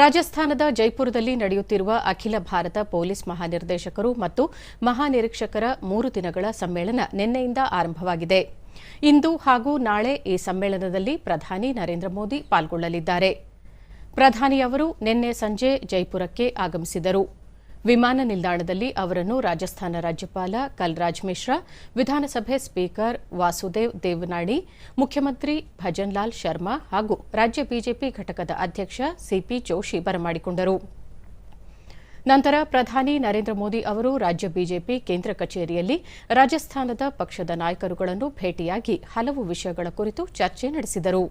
ರಾಜಸ್ಥಾನದ ಜೈಪುರದಲ್ಲಿ ನಡೆಯುತ್ತಿರುವ ಅಖಿಲ ಭಾರತ ಪೊಲೀಸ್ ಮಹಾನಿರ್ದೇಶಕರು ಮತ್ತು ಮಹಾನಿರೀಕ್ಷಕರ ಮೂರು ದಿನಗಳ ಸಮ್ಮೇಳನ ನಿನ್ನೆಯಿಂದ ಆರಂಭವಾಗಿದೆ. ಇಂದು ಹಾಗೂ ನಾಳೆ ಈ ಸಮ್ಮೇಳನದಲ್ಲಿ ಪ್ರಧಾನಿ ನರೇಂದ್ರ ಮೋದಿ ಪಾಲ್ಗೊಳ್ಳಲಿದ್ದಾರೆ. ಪ್ರಧಾನಿಯವರು ನಿನ್ನೆ ಸಂಜೆ ಜೈಪುರಕ್ಕೆ ಆಗಮಿಸಿದರು. ವಿಮಾನ ನಿಲ್ದಾಣದಲ್ಲಿ ಅವರನ್ನು ರಾಜಸ್ಥಾನ ರಾಜ್ಯಪಾಲ ಕಲ್ರಾಜ್ ಮಿಶ್ರಾ, ವಿಧಾನಸಭೆ ಸ್ಪೀಕರ್ ವಾಸುದೇವ್ ದೇವನಾಡಿ ಮುಖ್ಯಮಂತ್ರಿ ಭಜನ್ಲಾಲ್ ಶರ್ಮಾ ಹಾಗೂ ರಾಜ್ಯ ಬಿಜೆಪಿ ಘಟಕದ ಅಧ್ಯಕ್ಷ ಸಿಪಿ ಜೋಶಿ ಬರಮಾಡಿಕೊಂಡರು. ನಂತರ ಪ್ರಧಾನಿ ನರೇಂದ್ರ ಮೋದಿ ಅವರು ರಾಜ್ಯ ಬಿಜೆಪಿ ಕೇಂದ್ರ ಕಚೇರಿಯಲ್ಲಿ ರಾಜಸ್ಥಾನದ ಪಕ್ಷದ ನಾಯಕರುಗಳನ್ನು ಭೇಟಿಯಾಗಿ ಹಲವು ವಿಷಯಗಳ ಕುರಿತು ಚರ್ಚೆ ನಡೆಸಿದರು.